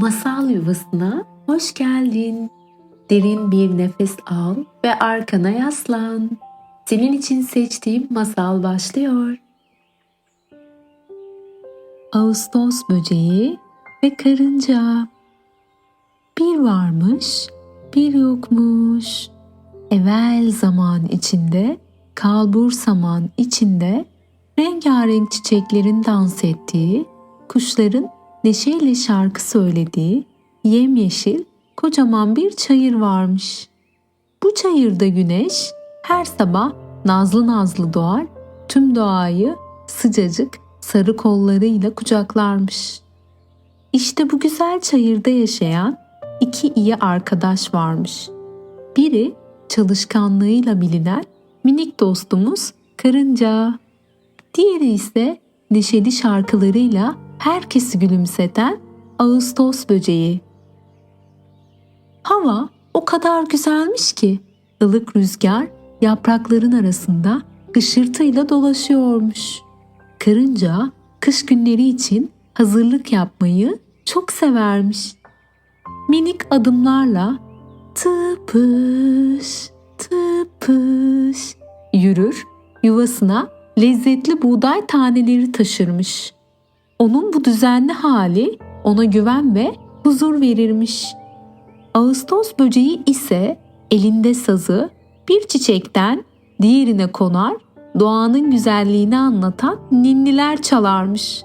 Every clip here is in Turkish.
Masal yuvasına hoş geldin. Derin bir nefes al ve arkana yaslan. Senin için seçtiğim masal başlıyor. Ağustos böceği ve karınca. Bir varmış, bir yokmuş. Evvel zaman içinde, kalbur saman içinde rengarenk çiçeklerin dans ettiği, kuşların neşeyle şarkı söylediği yemyeşil kocaman bir çayır varmış. Bu çayırda güneş her sabah nazlı nazlı doğar, tüm doğayı sıcacık sarı kollarıyla kucaklarmış. İşte bu güzel çayırda yaşayan iki iyi arkadaş varmış. Biri çalışkanlığıyla bilinen minik dostumuz karınca. Diğeri ise neşeli şarkılarıyla herkesi gülümseten Ağustos böceği. Hava o kadar güzelmiş ki ılık rüzgar yaprakların arasında gışırtıyla dolaşıyormuş. Karınca kış günleri için hazırlık yapmayı çok severmiş. Minik adımlarla tıpış tıpış yürür yuvasına lezzetli buğday taneleri taşırmış. Onun bu düzenli hali ona güven ve huzur verirmiş. Ağustos böceği ise elinde sazı bir çiçekten diğerine konar, doğanın güzelliğini anlatan ninniler çalarmış.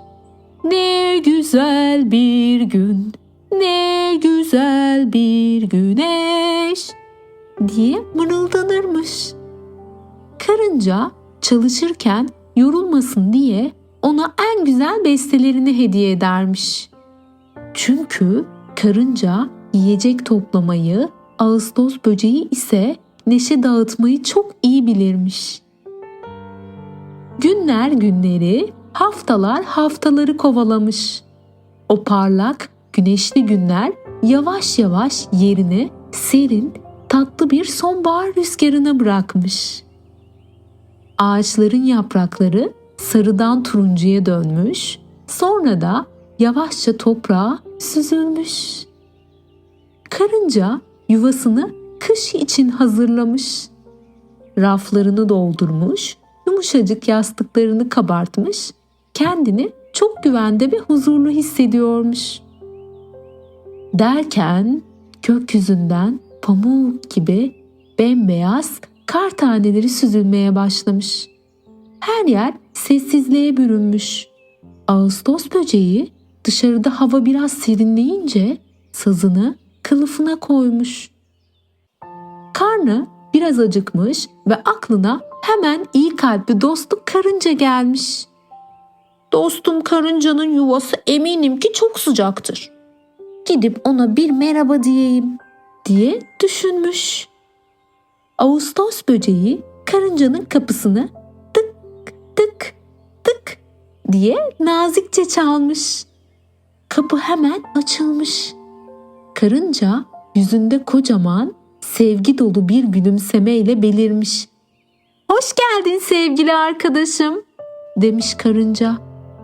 Ne güzel bir gün, ne güzel bir güneş diye mırıldanırmış. Karınca çalışırken yorulmasın diye ona en güzel bestelerini hediye edermiş. Çünkü karınca yiyecek toplamayı, Ağustos böceği ise neşe dağıtmayı çok iyi bilirmiş. Günler günleri, haftalar haftaları kovalamış. O parlak, güneşli günler yavaş yavaş yerini serin, tatlı bir sonbahar rüzgarına bırakmış. Ağaçların yaprakları sarıdan turuncuya dönmüş, sonra da yavaşça toprağa süzülmüş. Karınca yuvasını kış için hazırlamış. Raflarını doldurmuş, yumuşacık yastıklarını kabartmış, kendini çok güvende ve huzurlu hissediyormuş. Derken gökyüzünden pamuk gibi bembeyaz kar taneleri süzülmeye başlamış. Her yer sessizliğe bürünmüş. Ağustos böceği dışarıda hava biraz serinleyince sazını kılıfına koymuş. Karnı biraz acıkmış ve aklına hemen iyi kalpli dostu karınca gelmiş. Dostum karıncanın yuvası eminim ki çok sıcaktır. Gidip ona bir merhaba diyeyim diye düşünmüş. Ağustos böceği karıncanın kapısını diye nazikçe çalmış. Kapı hemen açılmış. Karınca yüzünde kocaman, sevgi dolu bir gülümsemeyle belirmiş. Hoş geldin sevgili arkadaşım demiş karınca.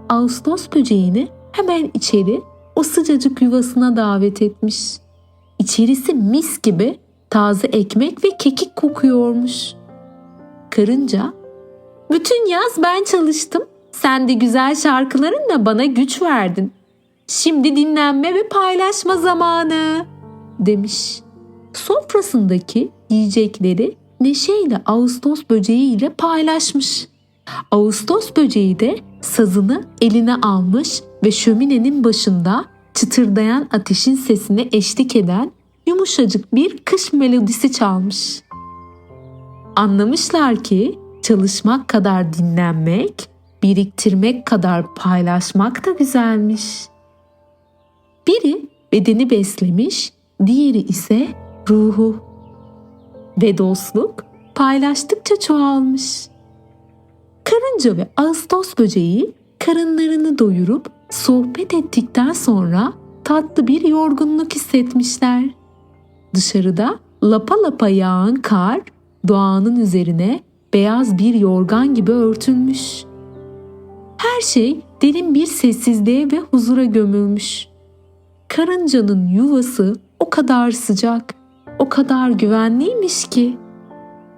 Ağustos böceğini hemen içeri o sıcacık yuvasına davet etmiş. İçerisi mis gibi taze ekmek ve kekik kokuyormuş. Karınca, bütün yaz ben çalıştım. Sen de güzel şarkılarınla bana güç verdin. Şimdi dinlenme ve paylaşma zamanı demiş. Sofrasındaki yiyecekleri neşeyle Ağustos böceği ile paylaşmış. Ağustos böceği de sazını eline almış ve şöminenin başında çıtırdayan ateşin sesine eşlik eden yumuşacık bir kış melodisi çalmış. Anlamışlar ki çalışmak kadar dinlenmek, biriktirmek kadar paylaşmak da güzelmiş. Biri bedeni beslemiş, diğeri ise ruhu. Ve dostluk paylaştıkça çoğalmış. Karınca ve Ağustos böceği karınlarını doyurup sohbet ettikten sonra tatlı bir yorgunluk hissetmişler. Dışarıda lapa lapa yağan kar doğanın üzerine beyaz bir yorgan gibi örtülmüş. Her şey derin bir sessizliğe ve huzura gömülmüş. karıncanın yuvası o kadar sıcak, o kadar güvenliymiş ki.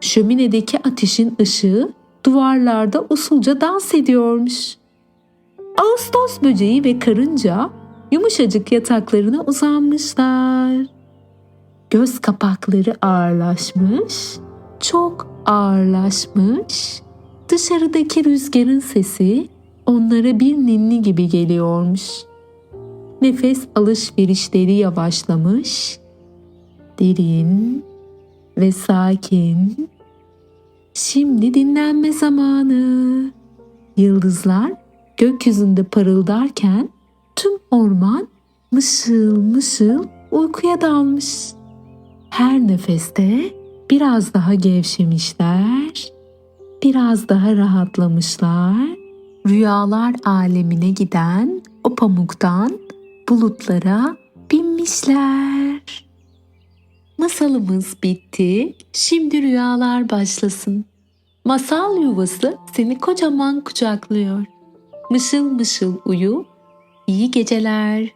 Şöminedeki ateşin ışığı duvarlarda usulca dans ediyormuş. Ağustos böceği ve karınca yumuşacık yataklarına uzanmışlar. Göz kapakları ağırlaşmış, çok ağırlaşmış. Dışarıdaki rüzgarın sesi onlara bir ninni gibi geliyormuş. Nefes alışverişleri yavaşlamış. Derin ve sakin. Şimdi dinlenme zamanı. Yıldızlar gökyüzünde parıldarken tüm orman mışıl mışıl uykuya dalmış. Her nefeste biraz daha gevşemişler, biraz daha rahatlamışlar. Rüyalar alemine giden o pamuktan bulutlara binmişler. Masalımız bitti. Şimdi rüyalar başlasın. Masal yuvası seni kocaman kucaklıyor. Mışıl mışıl uyu. İyi geceler.